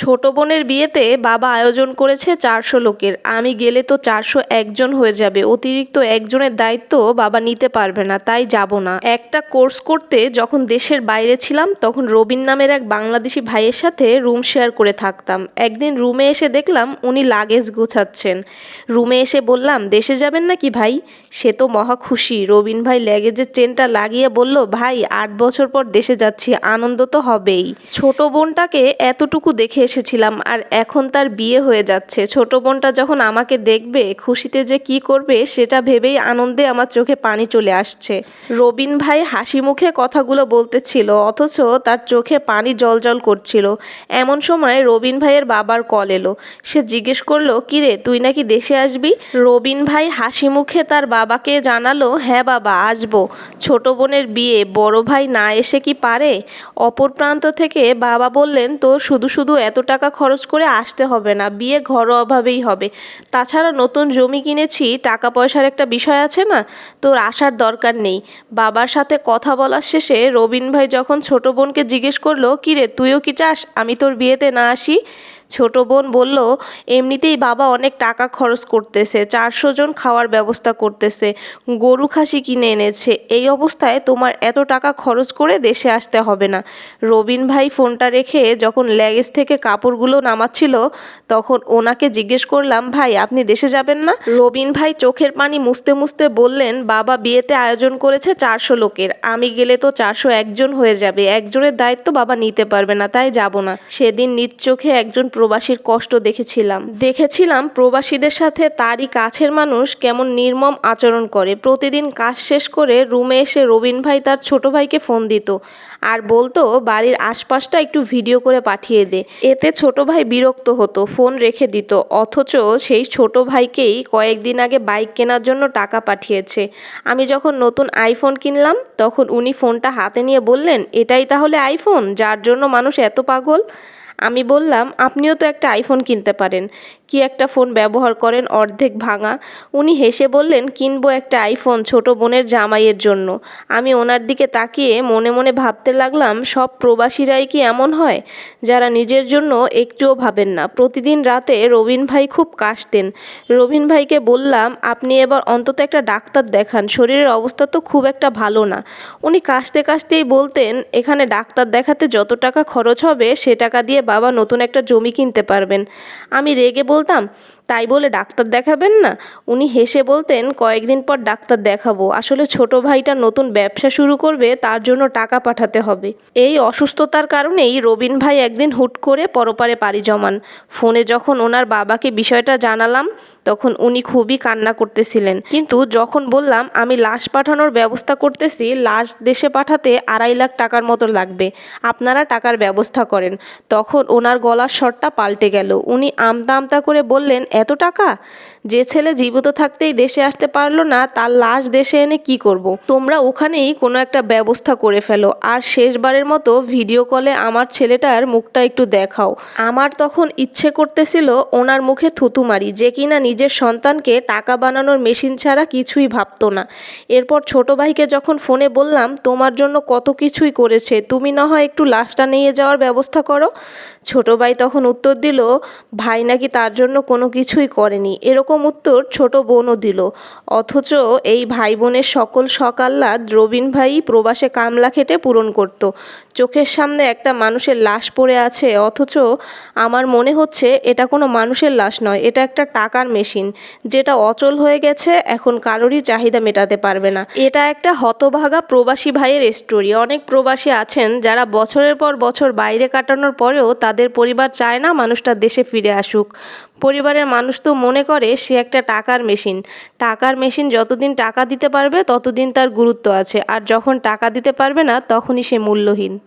ছোট বোনের বিয়েতে বাবা আয়োজন করেছে চারশো লোকের। আমি গেলে তো চারশো একজন হয়ে যাবে। অতিরিক্ত একজনের দায়িত্ব বাবা নিতে পারবে না, তাই যাব না। একটা কোর্স করতে যখন দেশের বাইরে ছিলাম, তখন রবিন নামের এক বাংলাদেশি ভাইয়ের সাথে রুম শেয়ার করে থাকতাম। একদিন রুমে এসে দেখলাম উনি লাগেজ গুছাচ্ছেন। রুমে এসে বললাম, দেশে যাবেন নাকি ভাই? সে তো মহা খুশি। রবিন ভাই ল্যাগেজের চেনটা লাগিয়ে বলল, ভাই, আট বছর পর দেশে যাচ্ছি, আনন্দ তো হবেই। ছোট বোনটাকে এতটুকু দেখে এসেছিলাম আর এখন তার বিয়ে হয়ে যাচ্ছে। ছোট বোনটা যখন আমাকে দেখবে, খুশিতে যে কি করবে সেটা ভেবেই আনন্দে আমার চোখে পানি চলে আসছে। রবিন ভাই হাসি মুখে কথাগুলো বলতেছিল, অথচ তার চোখে পানি জলজল করছিল। এমন সময় রবিন ভাইয়ের বাবার কল এলো। সে জিজ্ঞেস করল, কিরে, তুই নাকি দেশে আসবি? রবিন ভাই হাসি মুখে তার বাবাকে জানালো হ্যাঁ বাবা, আসব। ছোট বোনের বিয়ে, বড় ভাই না এসে কি পারে? অপর প্রান্ত থেকে বাবা বললেন, তোর শুধু শুধু এত টাকা খরচ করে আসতে হবে না, বিয়ে ঘরোয়াভাবেই হবে। তাছাড়া নতুন জমি কিনেছি টাকা পয়সার একটা বিষয় আছে না? তোর আসার দরকার নেই। বাবার সাথে কথা বলার শেষে রবিন ভাই যখন ছোট বোনকে জিজ্ঞেস করল, কিরে, তুইও কি চাস? আমি তোর বিয়েতে না আসি? ছোট বোন বলল, এমনিতেই বাবা অনেক টাকা খরচ করতেছে, চারশো জন খাওয়ার ব্যবস্থা করতেছে, গরু খাসি কিনে এনেছে। এই অবস্থায় তোমার এত টাকা খরচ করে দেশে আসতে হবে না। রবিন ভাই ফোনটা রেখে যখন ল্যাগেজ থেকে কাপড়গুলো নামাচ্ছিল, তখন ওনাকে জিজ্ঞেস করলাম, ভাই, আপনি দেশে যাবেন না? রবিন ভাই চোখের পানি মুছতে মুছতে বললেন, বাবা বিয়েতে আয়োজন করেছে চারশো লোকের, আমি গেলে তো চারশো একজন হয়ে যাবে, একজনের দায়িত্ব বাবা নিতে পারবে না, তাই যাব না। সেদিন নিজ চোখে একজন প্রবাসীর কষ্ট দেখেছিলাম। দেখেছিলাম প্রবাসীদের সাথে তারই কাছের মানুষ কেমন নির্মম আচরণ করে। প্রতিদিন কাজ শেষ করে রুমে এসে রবিন ভাই তার ছোট ভাইকে ফোন দিত আর বলতো, বাড়ির আশপাশটা একটু ভিডিও করে পাঠিয়ে দে। এতে ছোট ভাই বিরক্ত হতো, ফোন রেখে দিত। অথচ সেই ছোট ভাইকেই কয়েকদিন আগে বাইক কেনার জন্য টাকা পাঠিয়েছে। আমি যখন নতুন আইফোন কিনলাম, তখন উনি ফোনটা হাতে নিয়ে বললেন, এটাই তাহলে আইফোন, যার জন্য মানুষ এত পাগল? আমি বললাম, আপনিও তো একটা আইফোন কিনতে পারেন। কি একটা ফোন ব্যবহার করেন, অর্ধেক ভাঙা? উনি হেসে বললেন, কিনবো একটা আইফোন ছোট বোনের জামাইয়ের জন্য। আমি ওনার দিকে তাকিয়ে মনে মনে ভাবতে লাগলাম, সব প্রবাসীরাই কি এমন হয়? যারা নিজের জন্য একটুও ভাবেন না। প্রতিদিন রাতে রবিন ভাই খুব কাশতেন। রবিন ভাইকে বললাম, আপনি এবার অন্তত একটা ডাক্তার দেখান। শরীরের অবস্থা তো খুব একটা ভালো না। উনি কাশতে কাশতেই বলতেন, এখানে ডাক্তার দেখাতে যত টাকা খরচ হবে, সে টাকা দিয়ে বাবা নতুন একটা জমি কিনতে পারবেন। আমি রেগে বলতাম, তাই বলে ডাক্তার দেখাবেন না? উনি হেসে বলতেন, কয়েকদিন পর ডাক্তার দেখাবো। আসলে ছোট ভাইটা নতুন ব্যবসা শুরু করবে, তার জন্য টাকা পাঠাতে হবে। এই অসুস্থতার কারণেই রবিন ভাই একদিন হুট করে পরপারে পাড়ি জমান। ফোনে যখন ওনার বাবাকে বিষয়টা জানালাম, তখন উনি খুবই কান্না করতেছিলেন। কিন্তু যখন বললাম, আমি লাশ পাঠানোর ব্যবস্থা করতেছি, লাশ দেশে পাঠাতে আড়াই লাখ টাকার মতো লাগবে। আপনারা টাকার ব্যবস্থা করেন। তখন ওনার গলার স্বরটা পাল্টে গেল। উনি আমতা আমতা করে বললেন, এত টাকা? যে ছেলে জীবিত থাকতেই দেশে আসতে পারল না, তার লাশ দেশে এনে কি করব। তোমরা ওখানেই কোনো একটা ব্যবস্থা করে ফেলো। আর শেষবারের মতো ভিডিও কলে আমার ছেলেটার মুখটা একটু দেখাও। আমার তখন ইচ্ছে করতেছিল ওনার মুখে থুতু মারি, যে কিনা নিজের সন্তানকে টাকা বানানোর মেশিন ছাড়া কিছুই ভাবতো না। এরপর ছোট ভাইকে যখন ফোনে বললাম, তোমার জন্য কত কিছুই করেছে, তুমি না হয় একটু লাশটা নিয়ে যাওয়ার ব্যবস্থা করো। ছোট ভাই তখন উত্তর দিল, ভাই নাকি তার জন্য কোনো কিছুই করেনি। এরকম উত্তর ছোট বোনও দিল। অথচ এই ভাই বোনের সকল সকাল্লাদ রবিন ভাই প্রবাসে কামলা খেটে পূরণ করত। চোখের সামনে একটা মানুষের লাশ পড়ে আছে, অথচ আমার মনে হচ্ছে এটা কোনো মানুষের লাশ নয়, এটা একটা টাকার মেশিন। যেটা অচল হয়ে গেছে, এখন কারোরই চাহিদা মেটাতে পারবে না। এটা একটা হতভাগা প্রবাসী ভাইয়ের স্টোরি অনেক প্রবাসী আছেন যারা বছরের পর বছর বাইরে কাটানোর পরেও তাদের পরিবার চায় না মানুষটা দেশে ফিরে আসুক। পরিবারের মানুষ তো মনে করে সে একটা টাকার মেশিন। টাকার মেশিন যতদিন টাকা দিতে পারবে, ততদিন তার গুরুত্ব আছে। আর যখন টাকা দিতে পারবে না, তখনই সে মূল্যহীন।